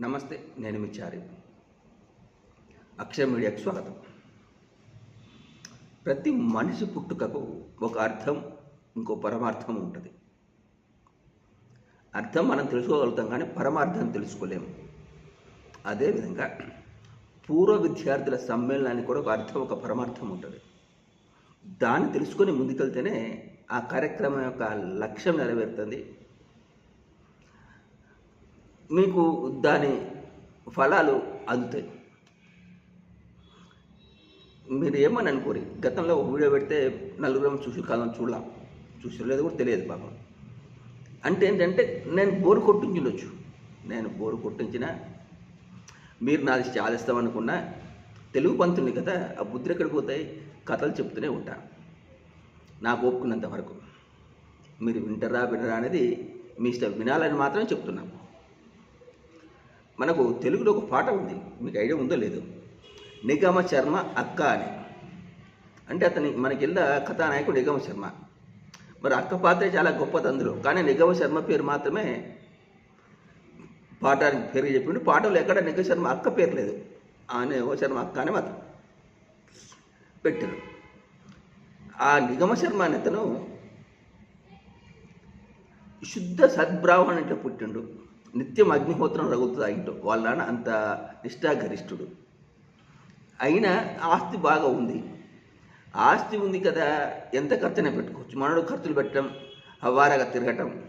నమస్తే నేను మిచారి అక్షయ అక్షర మీడియాకు స్వాగతం. ప్రతి మనిషి పుట్టుకకు ఒక అర్థం ఇంకో పరమార్థం ఉంటుంది. అర్థం మనం తెలుసుకోగలుగుతాం కానీ పరమార్థం తెలుసుకోలేము. అదేవిధంగా పూర్వ విద్యార్థుల సమ్మేళనానికి కూడా ఒక అర్థం ఒక పరమార్థం ఉంటుంది. దాన్ని తెలుసుకొని ముందుకెళ్తేనే ఆ కార్యక్రమం యొక్క లక్ష్యం నెరవేరుతుంది. మీకు దాని ఫలాలు అందుతాయి. మీరు ఏమని అనుకోరి? గతంలో ఒక వీడియో పెడితే నలుగురం చూసి కాలం చూడలాం. చూసలేదు కూడా తెలియదు పాపం. అంటే ఏంటంటే నేను బోరు కొట్టించుండొచ్చు. నేను బోరు కొట్టించిన మీరు నాది చాలిస్తాం అనుకున్నా తెలుగు పంతుల్ని కదా ఆ బుద్ధి ఎక్కడికి పోతాయి? కథలు చెప్తూనే ఉంటా. నాకు ఒప్పుకున్నంత వరకు. మీరు వింటరా వినరా అనేది మీ ఇష్టం. వినాలని మాత్రమే చెప్తున్నాము. మనకు తెలుగులో ఒక పాట ఉంది. మీకు ఐడియా ఉందో లేదు. నిగమ శర్మ అక్క అని. అంటే అతని మనకిల్ల కథానాయకుడు నిగమ శర్మ. మరి అక్క పాత్ర చాలా గొప్పది అందులో. కానీ నిగమ శర్మ పేరు మాత్రమే పాఠానికి పేరు చెప్పిండు. పాటలు ఎక్కడ నిగమ శర్మ అక్క పేరు లేదు. ఆ నిగమ శర్మ అక్క అని మాత్రం పెట్టారు. ఆ నిగమ శర్మ అనే అతను శుద్ధ సద్బ్రాహ్మణ అంటే పుట్టిండు. నిత్యం అగ్నిహోత్రం రగులుతుంది ఇంటో వాళ్ళ నాన్న అంత నిష్ఠాగరిష్ఠుడు. అయినా ఆస్తి బాగా ఉంది. ఆస్తి ఉంది కదా ఎంత ఖర్చునే పెట్టుకోవచ్చు. మనడు ఖర్చులు పెట్టడం హవారాగా తిరగటం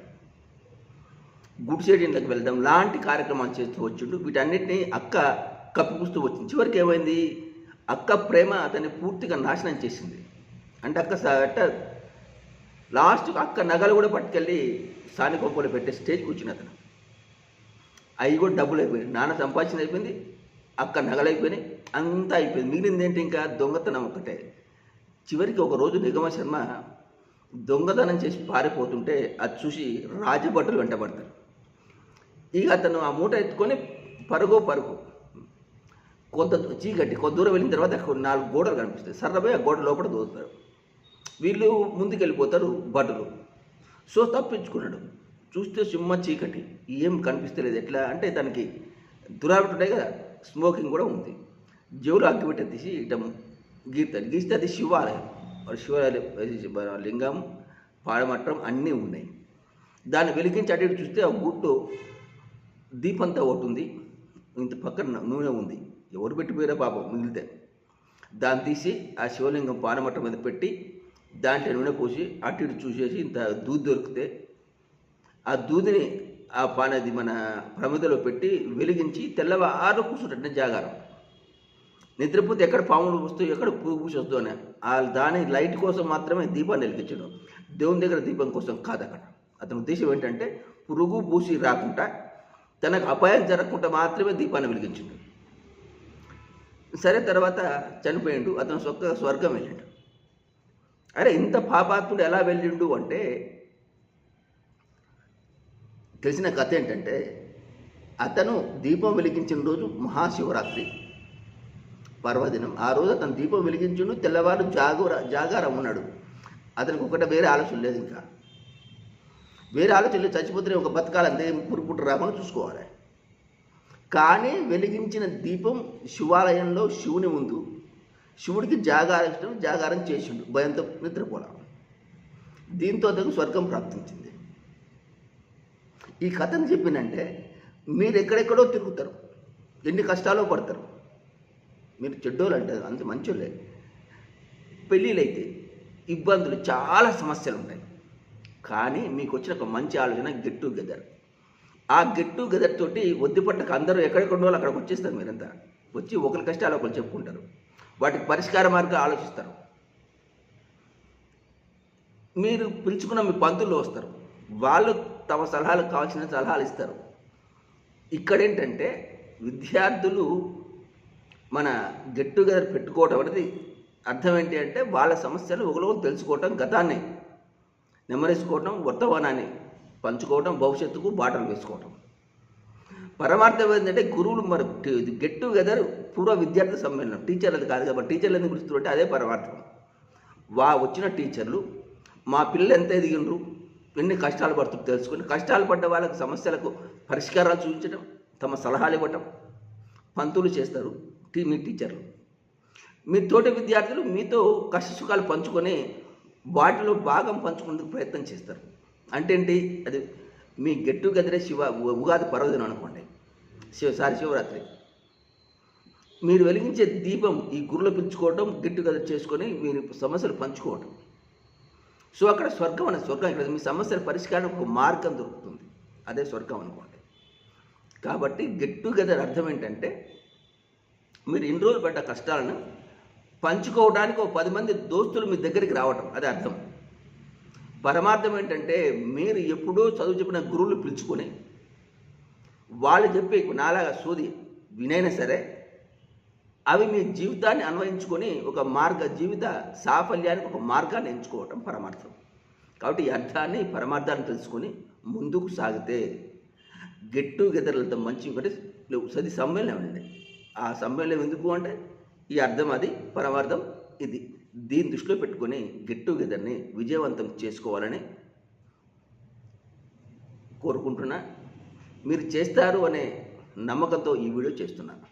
గుడిసేడింట్లోకి వెళ్ళడం లాంటి కార్యక్రమాలు చేస్తూ వచ్చిండు. వీటన్నిటిని అక్క కప్పిపుస్తూ వచ్చింది. చివరికి ఏమైంది? అక్క ప్రేమ అతన్ని పూర్తిగా నాశనం చేసింది. అంటే అక్క అట్ట లాస్ట్కి అక్క నగలు కూడా పట్టుకెళ్ళి సానికొంపలు పెట్టే స్టేజ్కి వచ్చింది అతను. అవి కూడా డబ్బులు అయిపోయినాయి నాన్న సంపాదించిన అయిపోయింది అక్క నగలైపోయినాయి అంతా అయిపోయింది. మిగిలింది ఏంటి ఇంకా? దొంగతనం ఒకటే చివరికి ఒక రోజు నిగమ శర్మ దొంగతనం చేసి పారిపోతుంటే అది చూసి రాజభటులు వెంటబడతారు. ఇక అతను ఆ మూట ఎత్తుకొని పరుగు పరుగు. కొంత చీకటి కొంత దూరం వెళ్ళిన తర్వాత అక్కడ నాలుగు గోడలు కనిపిస్తాయి. సర్రపోయి ఆ గోడ లోపల దూరుతారు. వీళ్ళు ముందుకెళ్ళిపోతారు భటులు. సో తప్పించుకున్నాడు. చూస్తే సింహ చీకటి. ఏం కనిపిస్తలేదు. ఎట్లా అంటే తనకి దురాబిట్ ఉంటాయి కదా స్మోకింగ్ కూడా ఉంది. జేవులు అగ్గిపెట్ట తీసి ఇటం గీస్తాడు గీస్తే అది శివాలయం. శివాలయం లింగం పాడమట్టం అన్నీ ఉన్నాయి. దాన్ని వెలిగించి అటు ఇటు చూస్తే ఆ గుట్టు దీపంతో ఒకటి ఉంది. ఇంత పక్కన నూనె ఉంది. ఎవరు పెట్టిపోయారో పాపం మిగిలితే. దాన్ని తీసి ఆ శివలింగం పానమట్టం మీద పెట్టి దాంట్లో నూనె పోసి అటు ఇటు చూసేసి ఇంత దూది దొరికితే ఆ దూదిని ఆ పానది మన ప్రమిదలో పెట్టి వెలిగించి తెల్లవారు కూర్చుంటే జాగారం. నిద్రపోతే ఎక్కడ పాములు వస్తాయి ఎక్కడ పురుగు పూసి వస్తూ అని ఆ దాని లైట్ కోసం మాత్రమే దీపాన్ని వెలిగించడం. దేవుని దగ్గర దీపం కోసం కాదు అక్కడ. అతని ఉద్దేశం ఏంటంటే పురుగు పూసి రాకుండా తనకు అపాయం జరగకుండా మాత్రమే దీపాన్ని వెలిగించండు సరే తర్వాత చనిపోయిండు అతను సొక్క స్వర్గం వెళ్ళిండు. అరే ఇంత పాపాత్ముడు ఎలా వెళ్ళిండు అంటే తెలిసిన కథ ఏంటంటే అతను దీపం వెలిగించిన రోజు మహాశివరాత్రి పర్వదినం. ఆ రోజు అతను దీపం వెలిగించుండు తెల్లవారు జాగర జాగారం ఉన్నాడు. అతనికి ఒకటే వేరే ఆలోచన లేదు ఇంకా. వేరే ఆలోచన లేదు చచ్చిపోతే ఒక బతకాలంతే పురుపుట్టు రాకుండా చూసుకోవాలి. కానీ వెలిగించిన దీపం శివాలయంలో శివుని ముందు శివుడికి జాగారం ఇష్టం జాగారం చేసిండు. భయంతో నిద్రపోలా. దీంతో అతను స్వర్గం ప్రాప్తించింది. ఈ కథను చెప్పినంటే మీరు ఎక్కడెక్కడో తిరుగుతారు. ఎన్ని కష్టాలు పడతారు. మీరు చెడ్డోళ్ళు అంటారు అంత మంచోళ్ళే. పెళ్ళిళ్ళైతే ఇబ్బందులు చాలా సమస్యలు ఉంటాయి కానీ మీకు వచ్చిన ఒక మంచి ఆలోచన గెట్ టుగెదర్ ఆ గెట్ టుగెదర్ తోటి ఒద్దిపట్టక అందరూ ఎక్కడెక్కడో అక్కడికి వచ్చేస్తారు మీరంతా. వచ్చి ఒకరి కష్టాలు ఒకరు చెప్పుకుంటారు. వాటికి పరిష్కార మార్గం ఆలోచిస్తారు. మీరు పిలుచుకున్న మీ పంతులు వస్తారు. వాళ్ళు తమ సలహాలు కావాల్సిన సలహాలు ఇస్తారు. ఇక్కడ ఏంటంటే విద్యార్థులు మన గెట్ టుగెదర్ పెట్టుకోవటం అనేది అర్థం ఏంటి అంటే వాళ్ళ సమస్యలు ఒకరు తెలుసుకోవటం గతాన్ని. నెమరేసుకోవటం వర్తమానాన్ని పంచుకోవటం భవిష్యత్తుకు బాటలు వేసుకోవటం. పరమార్థం ఏంటంటే గురువులు మరి గెట్ టుగెదర్ పూర్వ విద్యార్థి సమ్మేళనం. టీచర్లది కాదు కాబట్టి టీచర్లు ఎందుకు పిలుస్తుంటే అదే పరమార్థం. వా వచ్చిన టీచర్లు మా పిల్లలు ఎంత ఎదిగినరు ఎన్ని కష్టాలు పడుతుంది తెలుసుకుని కష్టాలు పడ్డ వాళ్ళకి సమస్యలకు పరిష్కారాలు చూపించడం తమ సలహాలు ఇవ్వటం పంతులు చేస్తారు మీ టీచర్లు. మీ తోటి విద్యార్థులు మీతో కష్ట సుఖాలు పంచుకొని వాటిలో భాగం పంచుకునేందుకు ప్రయత్నం చేస్తారు. అంటే ఏంటి? అది మీ గెట్ టుగెదరే శివ ఉగాది పర్వదినం అనుకోండి. శివ సారి శివరాత్రి. మీరు వెలిగించే దీపం ఈ గురులో పిలుచుకోవడం గెట్ టుగెదర్ చేసుకొని మీరు సమస్యలు పంచుకోవడం సో అక్కడ స్వర్గం అనే స్వర్గం ఇక్కడ మీ సమస్యల పరిష్కారం ఒక మార్గం దొరుకుతుంది. అదే స్వర్గం అనుకోండి. కాబట్టి గెట్ టుగెదర్ అర్థం ఏంటంటే మీరు ఇన్ని రోజులు పడ్డ కష్టాలను పంచుకోవడానికి ఒక పది మంది దోస్తులు మీ దగ్గరికి రావటం అదే అర్థం. పరమార్థం ఏంటంటే మీరు ఎప్పుడో చదువు చెప్పిన గురువులు పిలుచుకొని వాళ్ళు చెప్పే నాలాగా సోది వినైనా సరే అవి మీ జీవితాన్ని అన్వయించుకొని ఒక మార్గ జీవిత సాఫల్యానికి ఒక మార్గాన్ని ఎంచుకోవటం పరమార్థం. కాబట్టి ఈ అర్థాన్ని పరమార్థాన్ని తెలుసుకొని ముందుకు సాగితే గెట్ టుగెదర్లతో మంచి ఇంకోటి సది సమ్మేళనం అండి. ఆ సమ్మేళనం ఎందుకు అంటే ఈ అర్థం అది పరమార్థం ఇది. దీని దృష్టిలో పెట్టుకొని గెట్ టుగెదర్ని విజయవంతం చేసుకోవాలని కోరుకుంటున్నా. మీరు చేస్తారు అనే నమ్మకంతో ఈ వీడియో చేస్తున్నాను.